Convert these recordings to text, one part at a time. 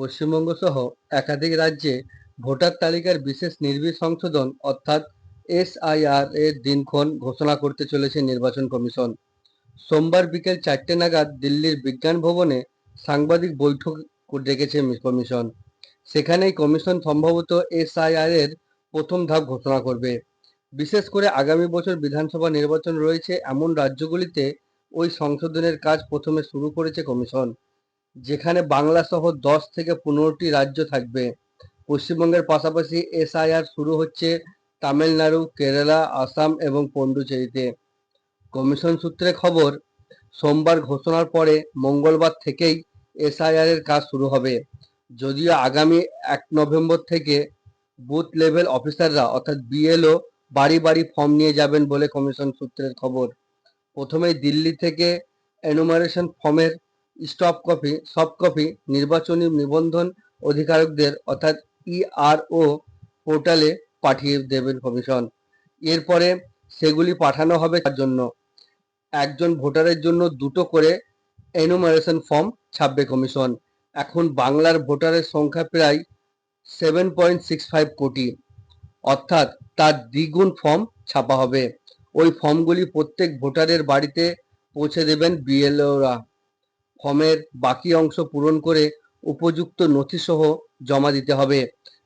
পশ্চিমবঙ্গ সহ একাধিক রাজ্যে ভোটার তালিকার বিশেষ নির্বিড় সংশোধন অর্থাৎ এসআইআর এর দিনক্ষণ ঘোষণা করতে চলেছে নির্বাচন কমিশন। সোমবার বিকেল চারটে নাগাদ দিল্লির বিজ্ঞান ভবনে সাংবাদিক বৈঠক ডেকেছে কমিশন। সেখানেই কমিশন সম্ভবত এসআইআর এর প্রথম ধাপ ঘোষণা করবে। বিশেষ করে আগামী বছর বিধানসভা নির্বাচন রয়েছে এমন রাজ্যগুলিতে ওই সংশোধনের কাজ প্রথমে শুরু করেছে কমিশন। যেখানে বাংলা সহ দশ থেকে পনেরোটি রাজ্য থাকবে। পশ্চিমবঙ্গের পাশাপাশি এসআইআর শুরু হচ্ছে তামিলনাড়ু, কেরালা, আসাম এবং পন্ডুচেরিতে। কমিশন সূত্রে খবর, সোমবার ঘোষণার পরে মঙ্গলবার থেকেই এসআইআর এর কাজ শুরু হবে। যদিও আগামী এক নভেম্বর থেকে বুথ লেভেল অফিসাররা অর্থাৎ বিএলও বাড়ি বাড়ি ফর্ম নিয়ে যাবেন বলে কমিশন সূত্রের খবর। প্রথমেই দিল্লি থেকে এনুমারেশন ফর্মের স্টপ কপি সফট কপি নির্বাচনী নিবন্ধন অধিকারকদের অর্থাৎ ইআরও পোর্টালে পাঠিয়ে দেবেন কমিশন এরপরে সেগুলি পাঠানো হবে তার জন্য? একজন ভোটারের জন্য দুটো করে এনুমারেশন ফর্ম ছাপবে কমিশন এখন বাংলার ভোটারের সংখ্যা প্রায় সেভেন পয়েন্ট সিক্স ফাইভ কোটি। অর্থাৎ তার দ্বিগুণ ফর্ম ছাপা হবে। ওই ফর্মগুলি প্রত্যেক ভোটারের বাড়িতে পৌঁছে দেবেন বিএলওরা ফর্মের বাকি অংশ পূরণ করে উপযুক্ত নথিসহ জমা দিতে হবে।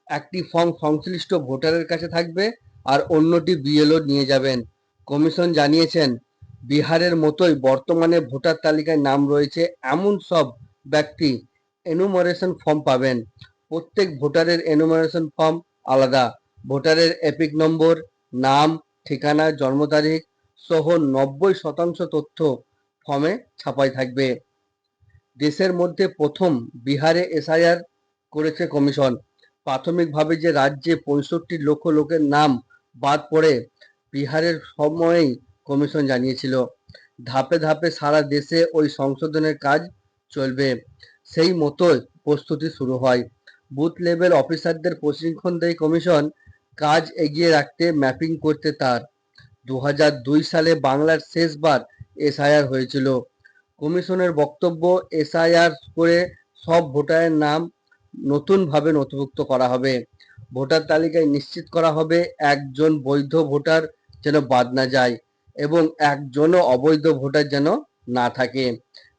একটি ফর্ম সংশ্লিষ্ট ভোটারের কাছে থাকবে আর অন্যটি বিএলও নিয়ে যাবেন। কমিশন জানিয়েছেন, বিহারের মতোই বর্তমানে ভোটার তালিকায় নাম রয়েছে এমন সব ব্যক্তি এনুমারেশন ফর্ম পাবেন। প্রত্যেক ভোটারের এনুমারেশন ফর্ম আলাদা। ভোটারের এপিক নম্বর, নাম, ঠিকানা, জন্ম তারিখ সহ নব্বই শতাংশ তথ্য ফর্মে ছাপাই থাকবে। দেশের মধ্যে প্রথম বিহারে এসআইআর করেছে কমিশন। প্রাথমিকভাবে যে রাজ্যে পঁয়ষট্টি লক্ষ লোকের নাম বাদ পড়ে, বিহারের সময়েই কমিশন জানিয়েছিল। ধাপে ধাপে সারা দেশে ওই সংশোধনের কাজ চলবে। সেই মতোই প্রস্তুতি শুরু হয়। বুথ লেভেল অফিসারদের প্রশিক্ষণ দেয় কমিশন, কাজ এগিয়ে রাখতে ম্যাপিং করতে তার। দু হাজার দুই সালে বাংলার শেষবার এসআইআর হয়েছিল। কমিশনের বক্তব্য এসআইআর করে সব ভোটারের নাম নতুনভাবে নথিভুক্ত করা হবে। ভোটার তালিকায় নিশ্চিত করা হবে একজন বৈধ ভোটার যেন বাদ না যায় এবং একজনও অবৈধ ভোটার যেন না থাকে।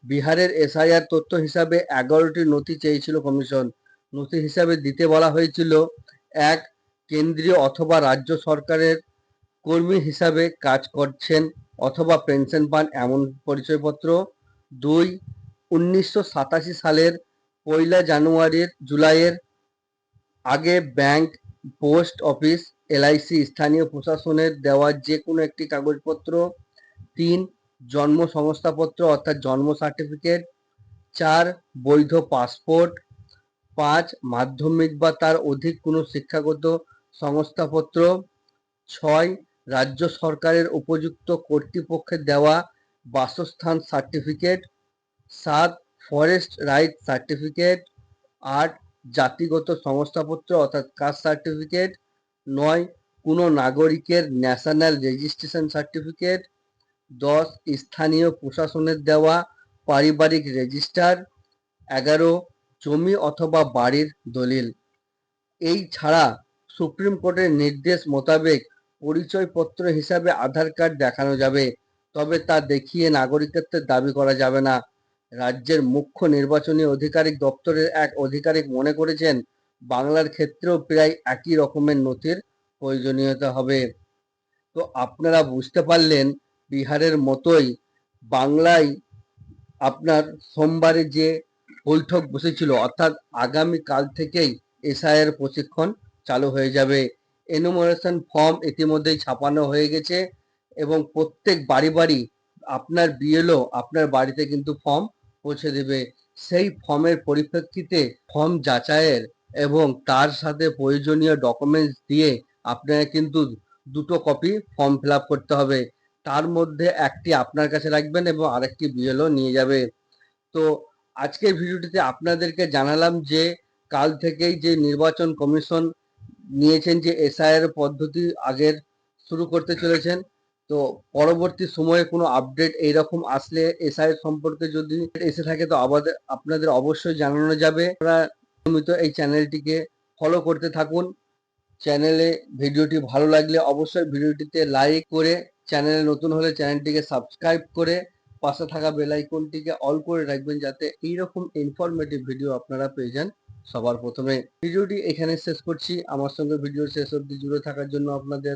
বিহারের এসআইআর তথ্য হিসাবে এগারোটি নথি চেয়েছিল কমিশন। নথি হিসাবে দিতে বলা হয়েছিল, এক, কেন্দ্রীয় অথবা রাজ্য সরকারের কর্মী হিসাবে কাজ করছেন অথবা পেনশন পান এমন পরিচয়পত্র দুই উনিশশো সাতাশি সালের পয়লা জানুয়ারির জুলাইয়ের আগে ব্যাংক, পোস্ট অফিস, এলআইসি, স্থানীয় প্রশাসনের দেওয়া যে কোনো একটি কাগজপত্র, তিন জন্ম সংস্থাপত্র অর্থাৎ জন্ম সার্টিফিকেট, চার বৈধ পাসপোর্ট, পাঁচ মাধ্যমিক বা তার অধিক কোনো শিক্ষাগত সংস্থাপত্র, ছয় রাজ্য সরকারের উপযুক্ত কর্তৃপক্ষের দেওয়া বাসস্থান সার্টিফিকেট সাত ফরেস্ট রাইট সার্টিফিকেট আট জাতিগত সংস্থাপত্র অর্থাৎ কাস্ট সার্টিফিকেট নয় কোনো নাগরিকের ন্যাশনাল রেজিস্ট্রেশন সার্টিফিকেট দশ স্থানীয় প্রশাসনের দেওয়া পারিবারিক রেজিস্টার এগারো জমি অথবা বাড়ির দলিল। এই ছাড়া সুপ্রিম কোর্টের নির্দেশ মোতাবেক পরিচয়পত্র হিসাবে আধার কার্ড দেখানো যাবে। তবে তা দেখিয়ে নাগরিকত্বের দাবি করা যাবে না। রাজ্যের মুখ্য নির্বাচনী আধিকারিক দপ্তরের এক আধিকারিক মনে করেছেন, বাংলার ক্ষেত্রেও প্রায় একই রকমের নথির প্রয়োজনীয়তা হবে। তো আপনারা বুঝতে পারলেন, বিহারের মতোই বাংলায় আপনার সোমবারে যে বৈঠক বসেছিল, অর্থাৎ আগামী কাল থেকেই এসআইয়ের প্রশিক্ষণ চালু হয়ে যাবে। এনুমারেশন ফর্ম ইতিমধ্যেই ছাপানো হয়ে গেছে। এবং প্রত্যেক বাড়ি বাড়ি আপনার বিএলও আপনার বাড়িতে কিন্তু ফর্ম পৌঁছে দেবে। সেই ফর্মের পরিপ্রেক্ষিতে ফর্ম যাচাইয়ের এবং তার সাথে প্রয়োজনীয় ডকুমেন্টস দিয়ে আপনাকে কিন্তু দুটো কপি ফর্ম ফিল করতে হবে। তার মধ্যে একটি আপনার কাছে রাখবেন এবং আরেকটি বিএলও নিয়ে যাবে। তো আজকের ভিডিওটিতে আপনাদেরকে জানালাম যে কাল থেকেই যে নির্বাচন কমিশন নিয়েছেন যে এসআইআর পদ্ধতি আগের শুরু করতে চলেছেন তো পরবর্তী সময়ে কোনো আপডেট এইরকম আসলে এসআই সম্পর্কে যদি এসে থাকে তো আমাদের, আপনাদের অবশ্যই জানানো যাবে। আপনারা নিয়মিত এই চ্যানেলটিকে ফলো করতে থাকুন। চ্যানেলে ভিডিওটি ভালো লাগলে অবশ্যই ভিডিওটিতে লাইক করে চ্যানেলে নতুন হলে চ্যানেলটিকে সাবস্ক্রাইব করে পাশে থাকা বেল আইকনটিকে অল করে রাখবেন যাতে এইরকম ইনফরমেটিভ ভিডিও আপনারা পেয়ে যান সবার প্রথমে। ভিডিওটি এখানে শেষ করছি। আমার সঙ্গে ভিডিও শেষ অবধি জুড়ে থাকার জন্য আপনাদের